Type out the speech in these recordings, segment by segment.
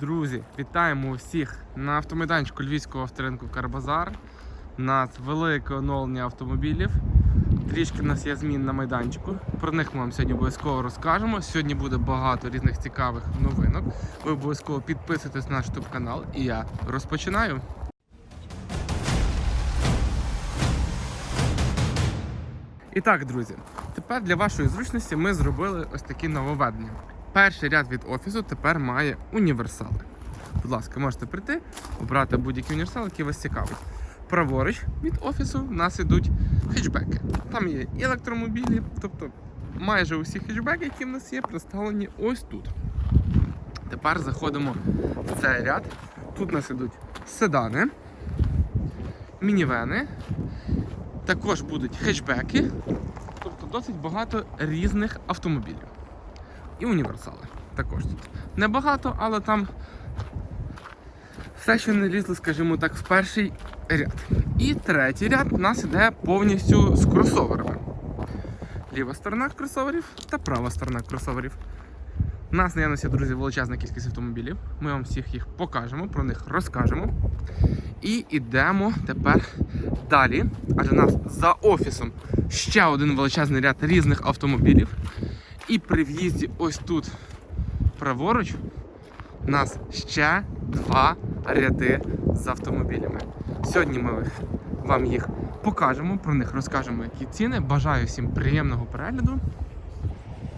Друзі, вітаємо усіх на автомайданчику Львівського авторинку Карбазар. У нас велике оновлення автомобілів. Трішки у нас є змін на майданчику. Про них ми вам сьогодні обов'язково розкажемо. Сьогодні буде багато різних цікавих новинок. Ви обов'язково підписуйтесь на наш YouTube канал і я розпочинаю. І так, друзі, тепер для вашої зручності ми зробили ось такі нововведення. Перший ряд від офісу тепер має універсали. Будь ласка, можете прийти, обрати будь-який універсал, який вас цікавить. Праворуч від офісу в нас ідуть хетчбеки. Там є електромобілі, тобто майже усі хетчбеки, які в нас є, представлені ось тут. Тепер заходимо в цей ряд. Тут у нас ідуть седани, мінівени, також будуть хетчбеки, тобто досить багато різних автомобілів. І універсали також тут. Небагато, але там все, що не лізло, скажімо так, в перший ряд. І третій ряд у нас іде повністю з кросоверами. Ліва сторона кросоверів та права сторона кросоверів. У нас наявності, друзі, величезна кількість автомобілів. Ми вам всіх їх покажемо, про них розкажемо. І йдемо тепер далі. Адже у нас за офісом ще один величезний ряд різних автомобілів. І при в'їзді ось тут праворуч у нас ще два ряди з автомобілями. Сьогодні ми вам їх покажемо, про них розкажемо, які ціни. Бажаю всім приємного перегляду.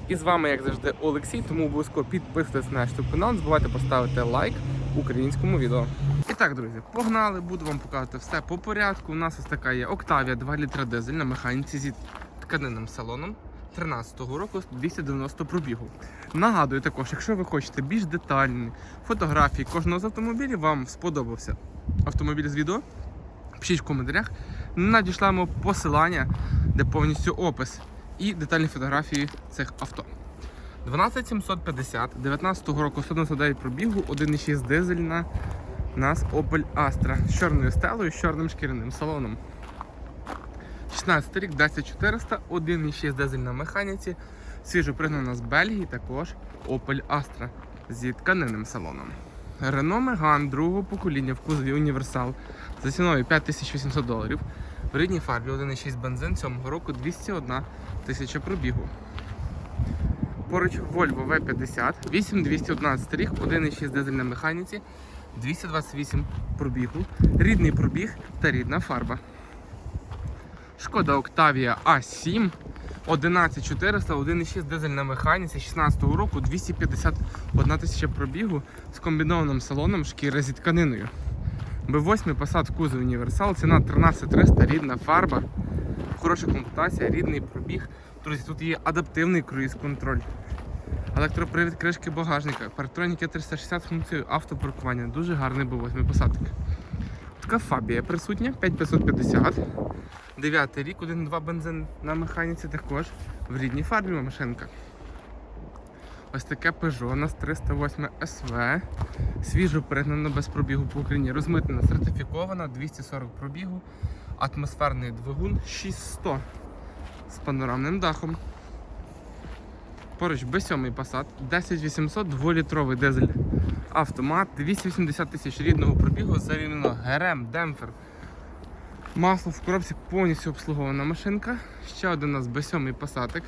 І з вами, як завжди, Олексій, тому обов'язково підписуйтесь на наш канал, не забувайте поставити лайк українському відео. І так, друзі, погнали, буду вам показувати все по порядку. У нас ось така є Octavia 2 літра дизель на механіці зі тканинним салоном. 13-го року 290 пробігу. Нагадую також, якщо ви хочете більш детальні фотографії кожного з автомобілів, вам сподобався автомобіль з відео, пишіть в коментарях. Надішлемо посилання, де повністю опис і детальні фотографії цих авто. 12750, 19-го року 199 пробігу, 1,6 дизельна. Нас Opel Astra з чорною стелою, з чорним шкіряним салоном. 16 рік, 10400, 1,6 дизель на механіці. Свіжо пригнана з Бельгії, також Opel Astra зі тканинним салоном. Renault Megane другого покоління в кузові універсал за ціною 5800 доларів. В рідній фарбі 1,6 бензин 7 року 201 тисяча пробігу. Поруч Volvo V50, 8211 рік, 1,6 дизель на механіці, 228 пробігу, рідний пробіг та рідна фарба. Шкода Octavia A7 11400, 1,6 дизель на механіці 16 року, 251 тисяча пробігу з комбінованим салоном шкіри зі тканиною. B8 Passat в кузов універсал, ціна 13300, рідна фарба, хороша комплектація, рідний пробіг. Друзі, тут є адаптивний круїз-контроль. Електропривід кришки багажника, парктроніки 360 функцією автопаркування. Дуже гарний B8 Passat. Така фабія присутня, 5550. 9 рік, 1,2 бензин на механіці також в рідній фарбі машинка. Ось таке Peugeot нас 308 SV. Свіжо пригнано без пробігу по Україні. Розмитнена, сертифікована, 240 пробігу, атмосферний двигун 6100 з панорамним дахом. Поруч B7 Passat, 10800 2-літровий дизель автомат, 280 тисяч рідного пробігу, замінено ГРМ, демпфер. Масло в коробці повністю обслугована машинка. Ще один у нас B7 Passat.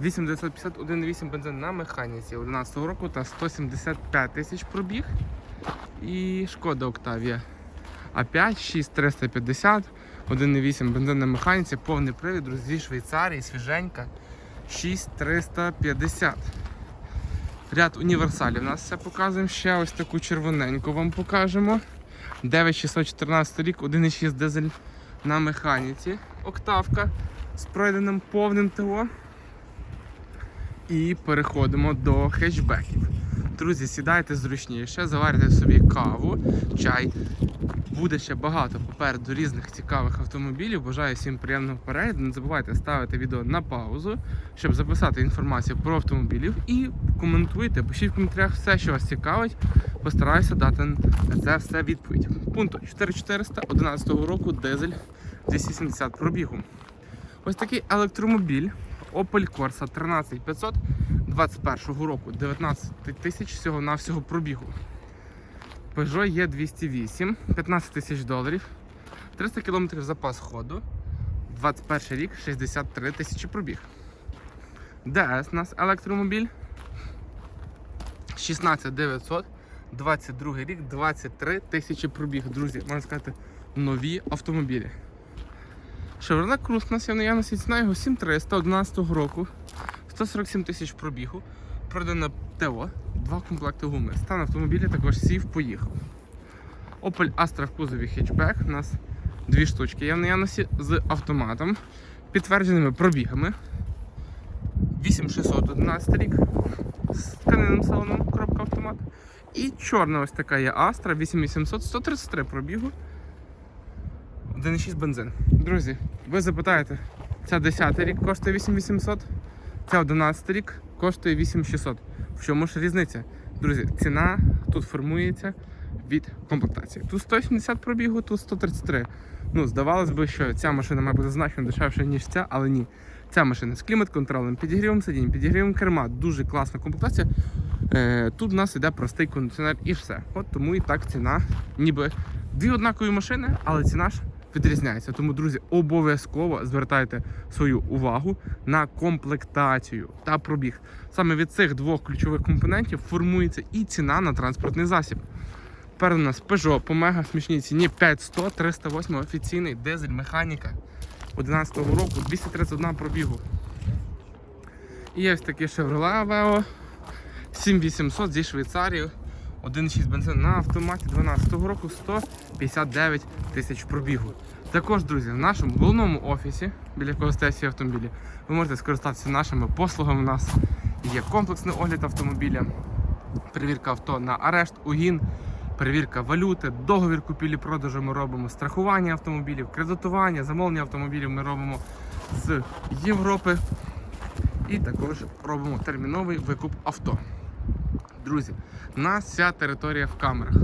8951,8 бензин на механіці 11 року та 175 тисяч пробіг. І шкода Octavia А5 6350, 1,8 бензин на механіці, повний привід, зі Швейцарії, свіженька 6350. Ряд універсалів. У нас все показуємо. Ще ось таку червоненьку вам покажемо. 9614 рік, 1,6 дизель на механіці. Октавка з пройденим повним ТО. І переходимо до хетчбеків. Друзі, сідайте зручніше, заварите собі каву, чай. Буде ще багато попереду різних цікавих автомобілів. Бажаю всім приємного перегляду. Не забувайте ставити відео на паузу, щоб записати інформацію про автомобілів і коментуйте, пишіть в коментарях все, що вас цікавить. Постараюся дати на це все відповідь. Пункт 4400 11 року дизель 270 пробігу. Ось такий електромобіль Opel Corsa 13500 21 року 19 тисяч всього-навсього пробігу. Peugeot є 208, 15 тисяч доларів, 300 км запас ходу, 21 рік, 63 тисячі пробіг. DS у нас електромобіль 16900, 22 рік, 23 тисячі пробіг. Друзі, можна сказати, нові автомобілі. Chevrolet Cruze у нас є в наявності ціна його 7300 11 року, 147 тисяч пробігу, продано ТО, два комплекти гуми. Стан автомобіля також сів, поїхав. Opel Astra в кузові хетчбек. У нас дві штучки є в наявності з автоматом, підтвердженими пробігами. 8611 рік з тканинним салоном, коробка автомат. І чорна ось така є Astra 8800, 133 пробігу. 1,6 бензин. Друзі, ви запитаєте, ця 10 рік коштує 8800, ця 11 рік коштує 8600. В чому ж різниця? Друзі, ціна тут формується від комплектації. Тут 170 пробігу, тут 133. Ну, здавалось би, що ця машина має бути значно дешевша, ніж ця, але ні. Ця машина з клімат-контролем, підігрівом сидінь, підігрівом керма, дуже класна комплектація. Е, тут в нас іде простий кондиціонер і все. От тому і так ціна, ніби дві однакові машини, але ціна ж відрізняється. Тому, друзі, обов'язково звертайте свою увагу на комплектацію та пробіг. Саме від цих двох ключових компонентів формується і ціна на транспортний засіб. Тепер у нас Peugeot по мега смішній ціні 5100 308 офіційний дизель механіка 11 року 231 пробігу. І є ось такий Chevrolet Aveo 7800 зі Швейцарії. 1,6 бензин на автоматі 12 року 159 тисяч пробігу. Також, друзі, в нашому головному офісі, біля якого стоять всі автомобілі, ви можете скористатися нашими послугами. У нас є комплексний огляд автомобіля, перевірка авто на арешт, угін, перевірка валюти, договір купівлі-продажу ми робимо, страхування автомобілів, кредитування, замовлення автомобілів ми робимо з Європи. І також робимо терміновий викуп авто. Друзі, у нас вся територія в камерах.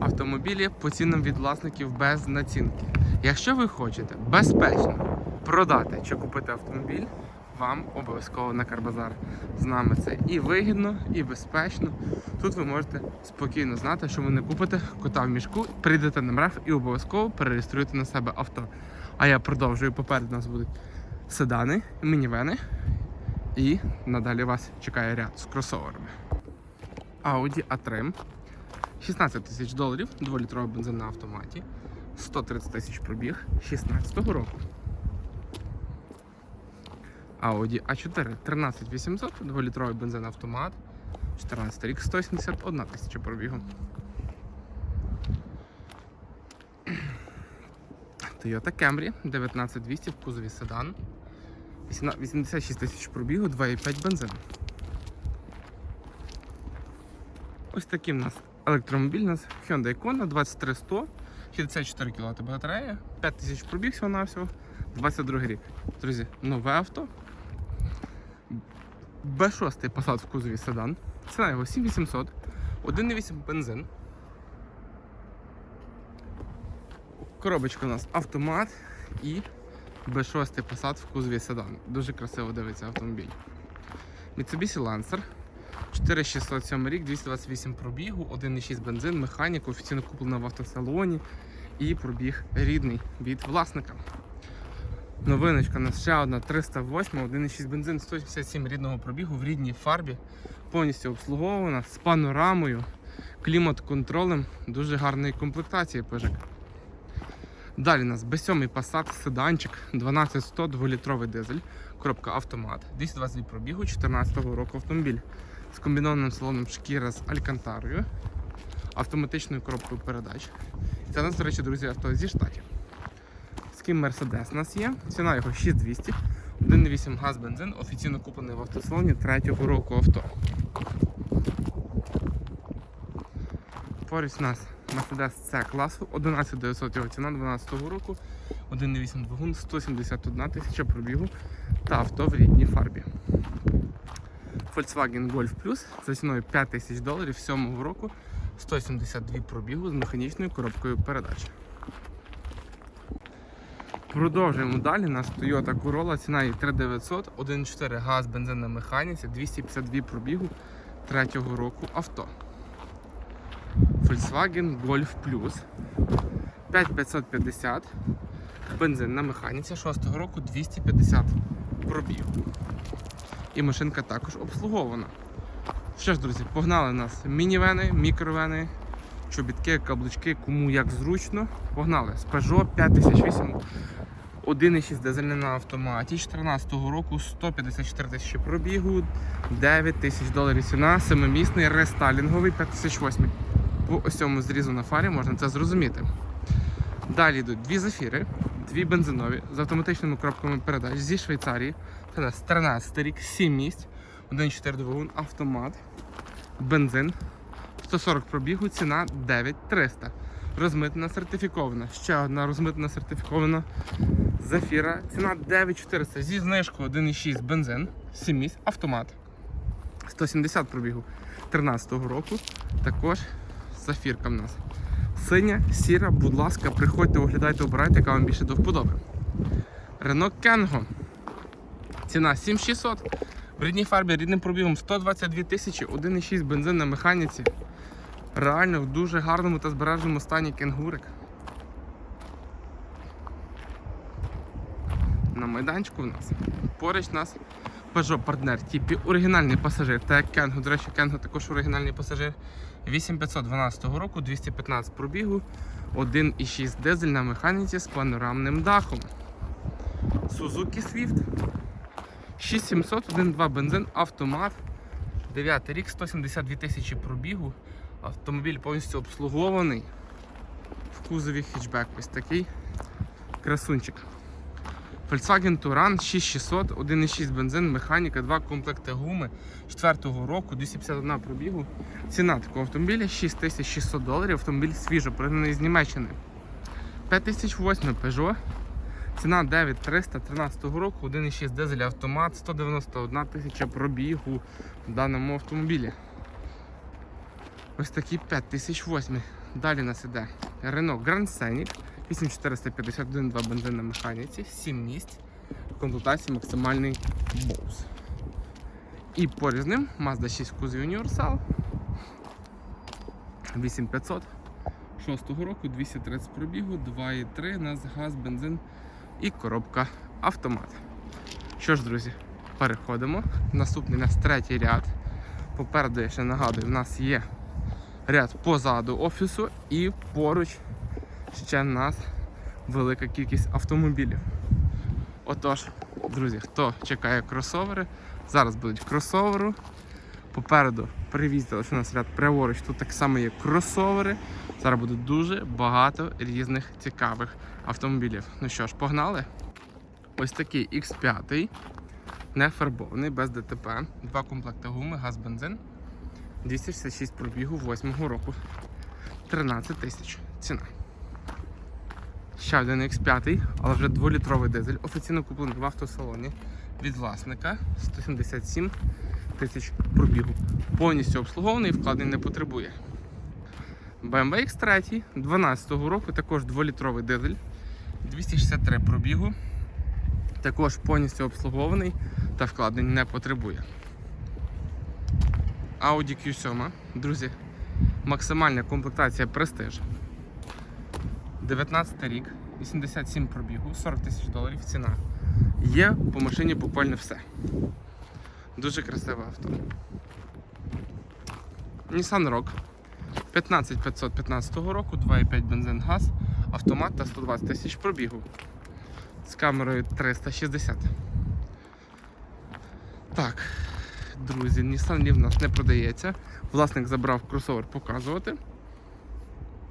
Автомобілі по цінам від власників без націнки. Якщо ви хочете безпечно продати чи купити автомобіль, вам обов'язково на Карбазар. З нами це і вигідно, і безпечно. Тут ви можете спокійно знати, що ви не купите кота в мішку, прийдете на мреф і обов'язково перереєструєте на себе авто. А я продовжую. Попереду нас будуть седани, мінівени. І надалі вас чекає ряд з кросоверами. Audi A3 16 тисяч доларів, 2-літровий бензин на автоматі, 130 тисяч пробіг 16 року. Audi A4 13800, 2-літровий бензин автомат, 14 рік, 171 тисяча пробігу. Toyota Camry 19200 в кузові седан. 86 тисяч пробігу, 2,5 бензин. Ось такий в нас електромобіль у нас Hyundai Kona 23100, 64 кВт батарея, 5 тисяч пробіг всього на всього, 22 рік. Друзі, нове авто. Б6 Passat в кузові седан. Ціна його 7800, 1,8 бензин. Коробочка у нас автомат і B6 Passat в кузові седан. Дуже красиво дивиться автомобіль. Mitsubishi Lancer 4607 рік, 228 пробігу, 1,6 бензин, механіка, офіційно куплена в автосалоні і пробіг рідний від власника. Новиночка у нас ще одна 308, 1,6 бензин, 177 рідного пробігу в рідній фарбі, повністю обслуговувана з панорамою, клімат-контролем, дуже гарної комплектації пижик. Далі у нас B7 Passat седанчик 12100 2-літровий дизель, коробка автомат, 222 пробігу 2014 року автомобіль з комбінованим салоном шкіра з алькантарою, автоматичною коробкою передач. Це у нас, до речі, друзі, авто зі штатів. Ким Mercedes у нас є, ціна його 6200, 1,8 газ бензин, офіційно куплений в автосалоні 3-го року авто. Поруч у нас Mercedes C класу, 11900 його ціна 12 року, 1,8 двигун, 171 тисяча пробігу та авто в рідній фарбі. Volkswagen Golf Plus за ціною 5 тисяч доларів 7 року, 172 пробігу з механічною коробкою передач. Продовжуємо далі. У нас Toyota Corolla, ціна її 3900, 1.4 газ, бензин на механіці, 252 пробігу третього року авто. Volkswagen Golf Plus 5550, бензин на механіці 6 року 250 пробігу. І машинка також обслугована. Що ж, друзі, погнали нас мінівени, мікровени, чобітки, каблучки, кому як зручно. Погнали з Peugeot 5008 1,6 дизельний на автоматі 2014 року 154 тисячі пробігу, 9 тисяч доларів ціна, семимісний рестайлінговий 5008. По ось цьому зрізу на фарі можна це зрозуміти. Далі йдуть дві зафіри, дві бензинові з автоматичними коробками передач зі Швейцарії. Це у нас 13 рік, 7 місць, 1,4 двигун, автомат, бензин, 140 пробігу, ціна 9300. Розмитнена сертифікована. Ще одна розмитнена сертифікована Зафіра. Ціна 9400 зі знижкою 1,6 бензин, 7 місць, автомат. 170 пробігу 13 року. Також зафірка в нас. Синя, сіра, будь ласка, приходьте, оглядайте, обирайте, яка вам більше до вподоби. Renault Kangoo. Ціна 7600. В рідній фарбі рідним пробігом 122 тисячі, 1,6 бензин на механіці. Реально в дуже гарному та збереженому стані кенгурик. На майданчику в нас. Поруч нас Peugeot партнер типі оригінальний пасажир. Та як Кенго, до речі, Кенго також оригінальний пасажир. 8512 року, 215 пробігу, 1,6 дизель на механіці з панорамним дахом. Suzuki Swift 6700, 1,2 бензин, автомат. 9 рік, 172 тисячі пробігу. Автомобіль повністю обслугований. В кузові хетчбек ось такий красунчик. Volkswagen Touran 6600, 1,6 бензин, механіка, 2 комплекти гуми 4 року, 251 пробігу. Ціна такого автомобіля 6600 доларів. Автомобіль свіжо, пригнаний з Німеччини. 5008 Peugeot. Ціна 9300 13 року, 1,6 дизель автомат, 191 тисяча пробігу в даному автомобілі. Ось такі 5008. Далі нас іде Renault Grand Scenic 8451 2 бензин на механіці, 7 місць, в комплектації максимальний Bose. І поряд з ним Mazda 6 кузов Universal 8500 6 року, 230 пробігу, 2,3 нас газ, бензин і коробка автомат. Що ж, друзі, переходимо. Наступний у нас третій ряд. Попереду, я ще нагадую, в нас є ряд позаду офісу і поруч ще в нас велика кількість автомобілів. Отож, друзі, хто чекає кросовери, зараз будуть кросоверу. Попереду привізли у нас ряд праворуч, тут так само є кросовери. Зараз буде дуже багато різних цікавих автомобілів. Ну що ж, погнали? Ось такий X5, не фарбований, без ДТП. Два комплекти гуми, газ, бензин. 266 пробігу 8 року. 13 тисяч ціна. Ще один X5, але вже 2-літровий дизель. Офіційно куплений в автосалоні від власника 177 тисяч пробігу. Повністю обслугований, вкладень не потребує. BMW X3 12 року, також 2-літровий дизель, 263 пробігу. Також повністю обслугований та вкладень не потребує. Audi Q7, друзі, максимальна комплектація Prestige. 19 рік, 87 пробігу, 40 тисяч доларів ціна. Є по машині буквально все. Дуже красиве авто. Nissan Rogue 15515 року, 2,5 бензин газ, автомат та 120 тисяч пробігу. З камерою 360. Так, друзі, Nissan Leaf у нас не продається. Власник забрав кросовер показувати.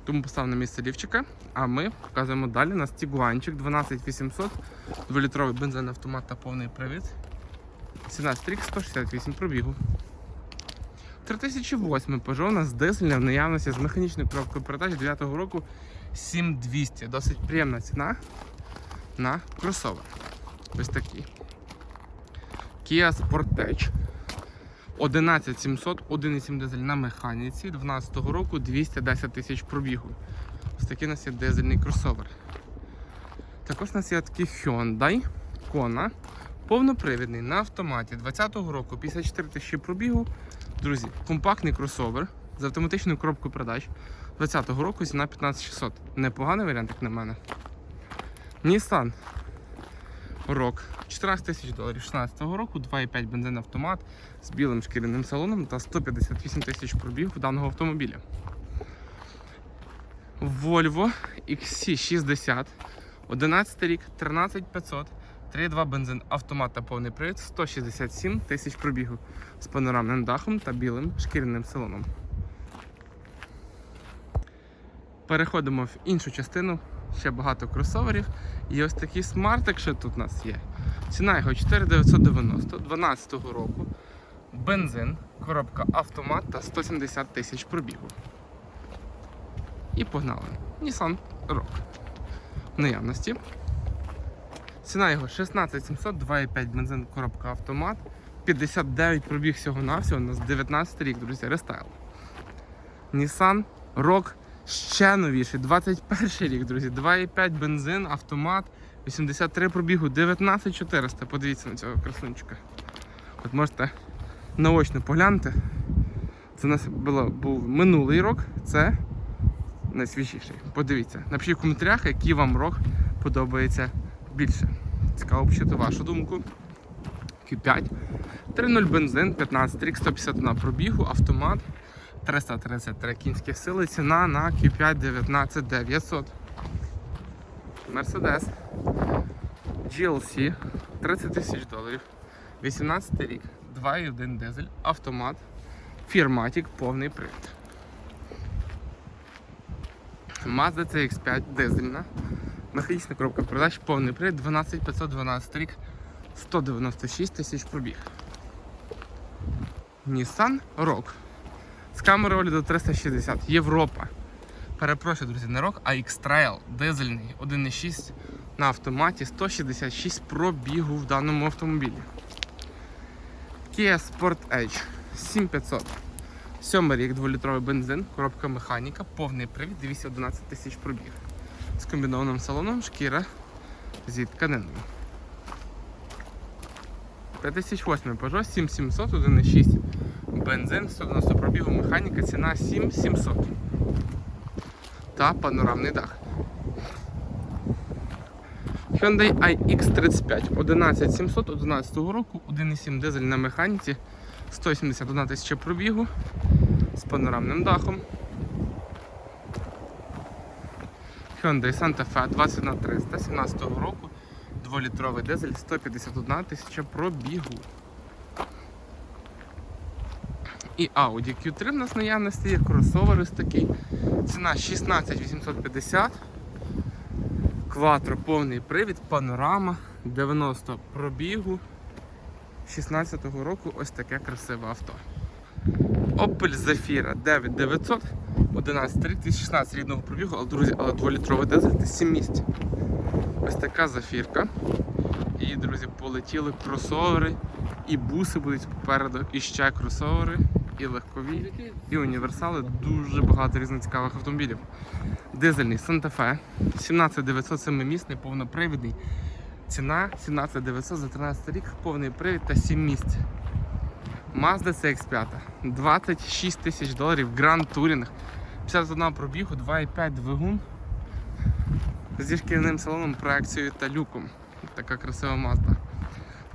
Тому поставив на місце лівчика, а ми показуємо далі. У нас Тігуанчик 12800, 2-літровий бензин автомат та повний привід. Ціна стрік 168 пробігу. 3008 Peugeot у нас дизельна в наявності з механічною коробкою передач 9 року 7200. Досить приємна ціна на кросовер. Ось такий. Kia Sportage 11700, 1,7 дизель на механіці 12 року 210 тисяч пробігу. Ось такий у нас є дизельний кросовер. Також у нас є такий Hyundai Kona. Повнопривідний на автоматі 20-го року, 54 тисячі пробігу. Друзі, компактний кросовер з автоматичною коробкою передач 20-го року ціна 15600. Непоганий варіант, як на мене. Nissan Rock 14 тисяч доларів 16-го року, 2,5 бензин автомат з білим шкіряним салоном та 158 тисяч пробігу даного автомобіля. Volvo XC60 11 рік, 13500, 3,2 бензин, автомат та повний привід, 167 тисяч пробігу з панорамним дахом та білим шкіряним салоном. Переходимо в іншу частину. Ще багато кросоверів. І ось такий смартик, що тут у нас є. Ціна його 4990 12 року. Бензин, коробка автомат та 170 тисяч пробігу. І погнали. Nissan Rock. В наявності. Ціна його 16700, 2,5 бензин, коробка автомат. 59 пробіг всього навсього у нас 19 рік, друзі, рестайл. Nissan Rock ще новіший, 21 рік, друзі. 2,5 бензин, автомат, 83 пробігу, 19400. Подивіться на цього красунчика. От можете наочно поглянути. Це у нас було, був минулий рок, це найсвіжіший. Подивіться. Напишіть в коментарях, який вам рок подобається більше. Цікаво почути вашу думку. Q5. 3.0 бензин, 15 рік, 151 пробігу, автомат, 333 кінські сили, ціна на Q5 19900. Mercedes GLC 30 тисяч доларів. 18 рік, 2.1 дизель, автомат, Firmatic, повний привід. Mazda CX5 дизельна. Механічна коробка передач, повний привід, 12512 рік, 196 тисяч пробіг. Nissan Rock. З камерою огляду 360. Європа. Перепрошую, друзі, не Rock, а X-Trail дизельний 1.6 на автоматі 166 пробігу в даному автомобілі. Kia Sportage 7500. Сьомий рік 2-літровий бензин, коробка механіка, повний привід, 211 тисяч пробіг. З комбінованим салоном шкіра зі тканиною. 5008 Peugeot 7700 1.6. Бензин 190 пробігу, механіка, ціна 7700. Та панорамний дах. Hyundai iX35 11700 11 року, 1.7 дизель на механіці, 171 тисяча пробігу з панорамним дахом. Hyundai Santa Fe 21300 17 року, 2-літровий дизель, 151 тисяча пробігу. І Audi Q3 в нас наявності є кросовер ось такий. Ціна 16850. Кватро повний привід, панорама, 90 пробігу. 16-го року ось таке красиве авто. Opel Zafira 9900, 11 рік, 2016 рідного пробігу, але друзі, але 2-літровий дизель та 7 місць. Ось така зафірка. І, друзі, полетіли кросовери, і буси будуть попереду, і ще кросовери, і легкові, і універсали. Дуже багато різних цікавих автомобілів. Дизельний Fe, 17900 семимісний, повнопривідний. Ціна 17900 за 13 рік, повний привід та 7 місць. Mazda CX5, 26 тисяч доларів, Grand Touring, 51 пробігу, 2,5 двигун зі шкіряним салоном, проекцією та люком. Така красива Mazda.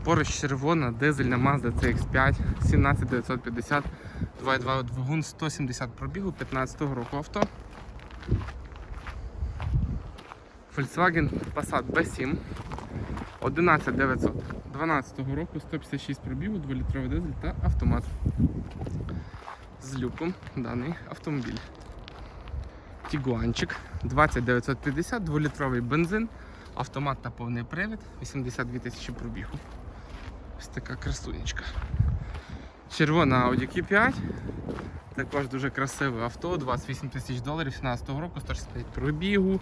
Поруч червона, дизельна Mazda CX5, 17950, 2,2 двигун, 170 пробігу, 15 року авто. Volkswagen Passat B7 11900 12 року, 156 пробігу, 2-літровий дизель та автомат. З люком даний автомобіль. Тігуанчик 20950, 2-літровий бензин, автомат та повний привід, 82 тисячі пробігу. Ось така красунечка. Червона Audi Q5. Також дуже красиве авто, 28 тисяч доларів 17 року, 165 пробігу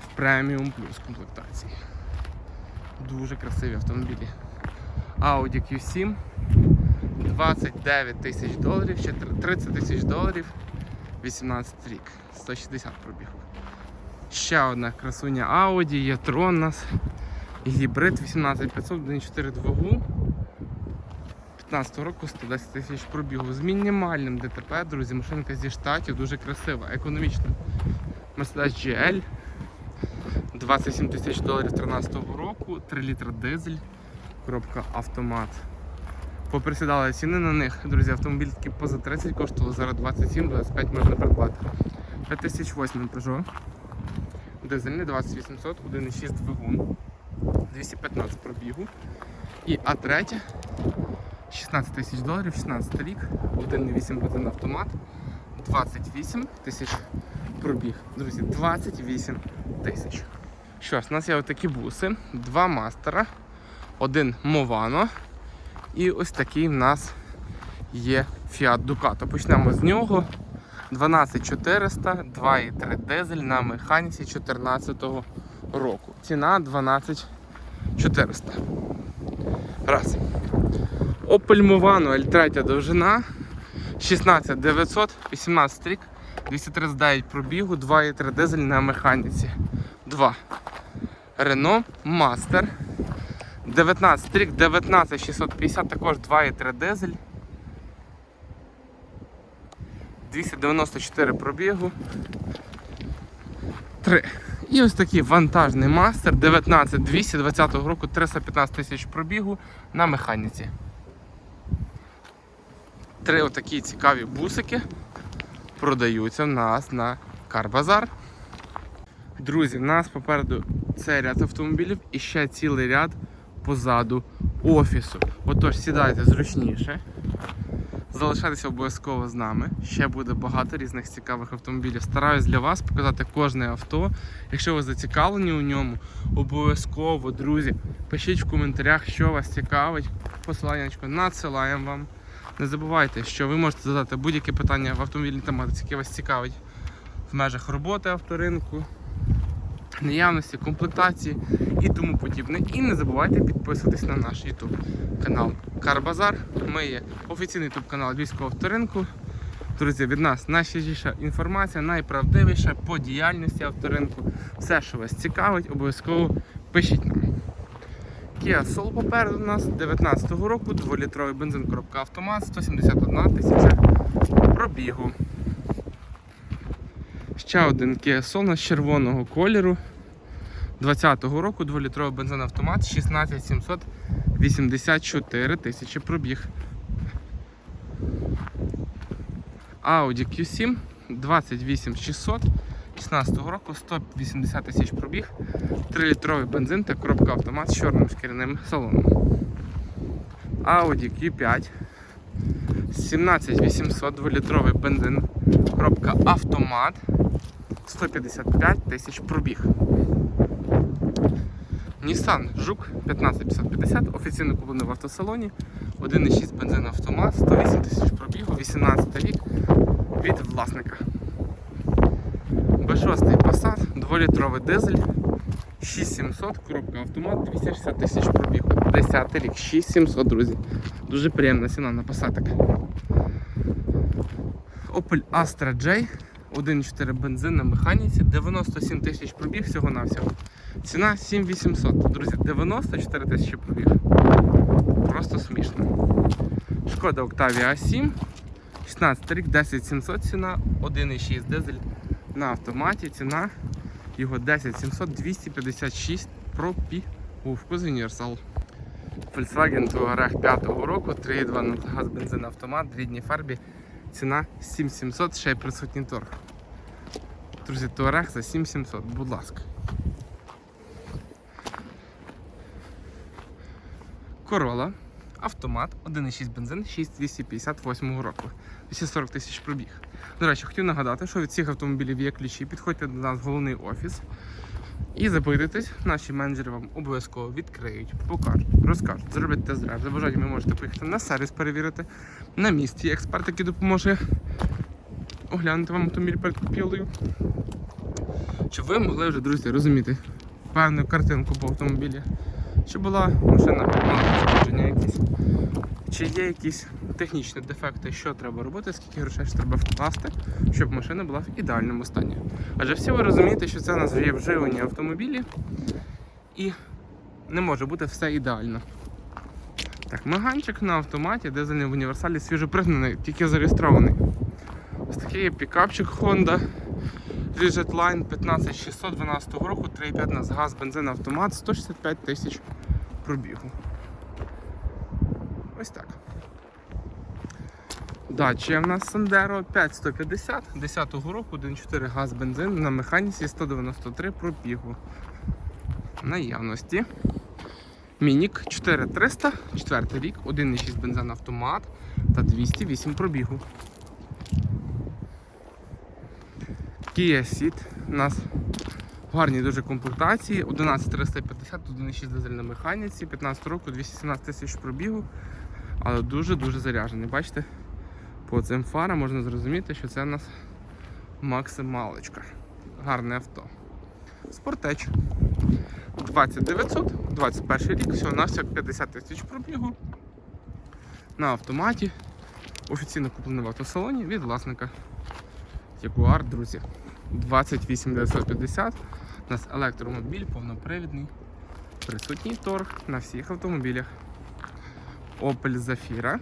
в преміум плюс комплектації. Дуже красиві автомобілі. Audi Q7 29 тисяч доларів, ще 30 тисяч доларів, 18 рік, 160 пробігу. Ще одна красуня Audi, є Tron у нас. Гібрид 18500, 1.4 двигун. 15 року 110 тисяч пробігу. З мінімальним ДТП, друзі, машинка зі штатів, дуже красива, економічна. Mercedes GL 27 тисяч доларів 13 року, 3 літра дизель, коробка автомат. Поприсідали ціни на них, друзі, автомобіль таки поза 30 коштував, зараз 27-25 можна придбати. 5008 Peugeot. Дизельний 2800, 1,6 двигун, 215 пробігу. І А3 16 тисяч доларів, 16 рік, 1,8 бензин автомат, 28 тисяч пробіг. Друзі, 28 тисяч. Що ж, у нас є отакі буси, два мастера, один Movano і ось такий в нас є Fiat Ducato. Почнемо з нього. 12400, 2,3 дизель на механіці 2014 року. Ціна 12400. Раз. Opel Movano L3 довжина 16900, 18 рік, 239 пробігу, 2,3 дизель на механіці. 2. Renault Master 19 рік, 19650, також 2,3 дизель. 294 пробігу. 3. І ось такий вантажний мастер 19 220 року 315 тисяч пробігу на механіці. Три отакі цікаві бусики продаються в нас на Карбазар. Друзі, в нас попереду цей ряд автомобілів і ще цілий ряд позаду офісу. Отож, сідайте зручніше. Залишайтеся обов'язково з нами. Ще буде багато різних цікавих автомобілів. Стараюсь для вас показати кожне авто. Якщо ви зацікавлені у ньому, обов'язково, друзі, пишіть в коментарях, що вас цікавить. Посилання надсилаємо вам. Не забувайте, що ви можете задати будь-які питання в автомобільній тематиці, які вас цікавить в межах роботи авторинку, наявності, комплектації і тому подібне. І не забувайте підписуватись на наш YouTube канал Карбазар. Ми є офіційний YouTube канал Львівського авторинку. Друзі, від нас найщиріша інформація, найправдивіша по діяльності авторинку. Все, що вас цікавить, обов'язково пишіть нам. Kia Soul попереду у нас 19-го року, 2-літровий бензин, коробка автомат, 171 тисяча пробігу. Ще один Kia Soul у червоного кольору. 20-го року 2-літровий бензин автомат 16784 тисячі пробіг. Audi Q7 28600 16 року 180 тисяч пробіг, 3-літровий бензин та коробка автомат з чорним шкіряним салоном. Audi Q5 17800 2-літровий бензин, коробка автомат 155 тисяч пробіг. Nissan Жук 15550, офіційно куплений в автосалоні, 1,6 бензин автомат, 108 тисяч пробігу, 18 рік від власника. B6 Passat, 2-літровий дизель, 6700, коробка автомат, 260 тисяч пробігу. 10 рік, 6700, друзі. Дуже приємна ціна на Passat. Opel Astra J, 1.4 бензин на механіці, 97 тисяч пробіг всього-навсього. Ціна 7800. Друзі, 94 тисячі пробіг. Просто смішно. Шкода Octavia A7, 16 рік, 10700 ціна, 1,6 дизель на автоматі. Ціна його 10700 256 пробігу. Вкус універсал. Volkswagen Touareg 5-го року, 3,2 на газ бензин автомат, рідній фарбі. Ціна 7700, ще й присутній торг. Друзі, Touareg за 7700, будь ласка. Corolla, автомат, 1,6 бензин, 6258 року. 240 тисяч пробіг. До речі, хотів нагадати, що від цих автомобілів є ключі. Підходьте до нас в головний офіс і запитуйтесь, наші менеджери вам обов'язково відкриють, покажуть, розкажуть, зроблять тест-драйв. За бажанням ви можете поїхати на сервіс перевірити. На місці є експерт, який допоможе оглянути вам автомобіль перед купівлею. Щоб ви могли вже, друзі, розуміти певну картинку по автомобілі. Чи була машина мала пошкодження якісь, чи є якісь технічні дефекти, що треба робити, скільки грошей ж треба вкласти, щоб машина була в ідеальному стані. Адже всі ви розумієте, що це у нас є вживані автомобілі і не може бути все ідеально. Так, меганчик на автоматі, дизельний в універсалі свіжопригнаний, тільки зареєстрований. Ось такий є пікапчик Honda Line 15612 року, 3,5 нас газ, бензин, автомат, 165 тисяч пробігу. Ось так. Дача в нас Sandero 5150 10-го року, 1.4 газ, бензин на механіці 193 пробігу. Наявності. Мінік 4300, 4 рік, 1,6 бензин автомат та 208 пробігу. Kia Ceed у нас в гарній дуже комплектації, 11350, 1,6 дизель на механіці, 15 року, 217 тисяч пробігу, але дуже-дуже заряджений. Бачите, по цим фарам можна зрозуміти, що це у нас максималочка. Гарне авто. Спортеч. 20900, 21 рік, всього на всього 50 тисяч пробігу. На автоматі. Офіційно куплений в автосалоні від власника. Jaguar, друзі. 28950. У нас електромобіль повнопривідний. Присутній торг на всіх автомобілях. Opel Zafira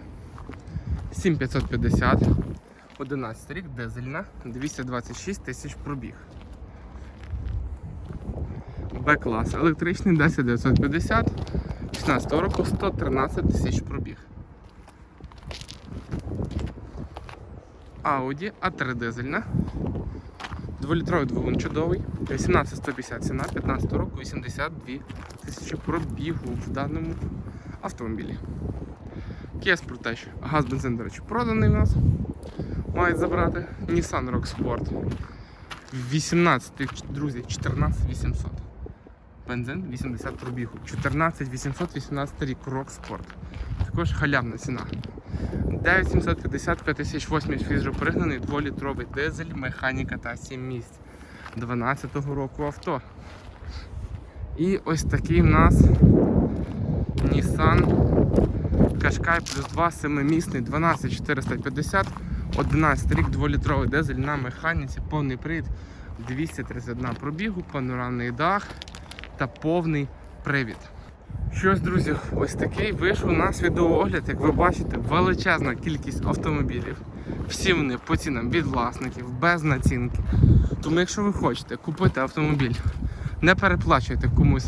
7550. 11 рік, дизельна, 226 тисяч пробіг. Б-клас електричний 10950, 16 року 113 тисяч пробіг. Audi A3 дизельна. Дволітровий двигун чудовий, 18150 ціна, 15 року 82 тисячі пробігу в даному автомобілі. Kia Sportage, газ бензин, до речі, проданий у нас. Мають забрати. Nissan Rock Sport. 18, друзі, 14800. Бензин 80 пробігу. 14818 рік Rock Sport. Також халявна ціна. 9750 5008 свіжо пригнаний 2-літровий дизель, механіка та 7 місць 12-го року авто. І ось такий в нас Nissan Qashqai плюс 2 7-місний 12450 11 рік 2-літровий дизель на механіці, повний привід 231 пробігу, панорамний дах та повний привід. Щось, друзі, ось такий вийшов у нас відеоогляд. Як ви бачите, величезна кількість автомобілів. Всі вони по цінам від власників, без націнки. Тому, якщо ви хочете купити автомобіль, не переплачуйте комусь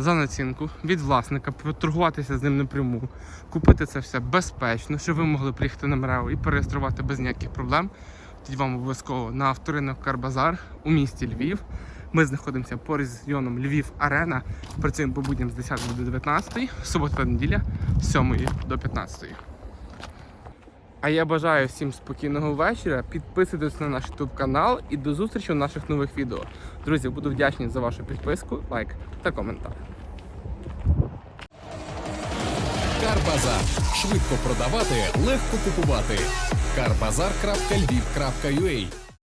за націнку від власника, поторгуватися з ним напряму, купити це все безпечно, щоб ви могли приїхати на МРЕО і переєструвати без ніяких проблем. Тоді вам обов'язково на авторинок Карбазар у місті Львів. Ми знаходимося поряд з Львів Арена. Працюємо по будням з 10 до 19, субота та неділя з 7 до 15. А я бажаю всім спокійного вечора. Підписуйтесь на наш YouTube канал і до зустрічі у наших нових відео. Друзі, буду вдячний за вашу підписку, лайк та коментар. Карбазар. Швидко продавати, легко купувати. Карбазар.львів.ua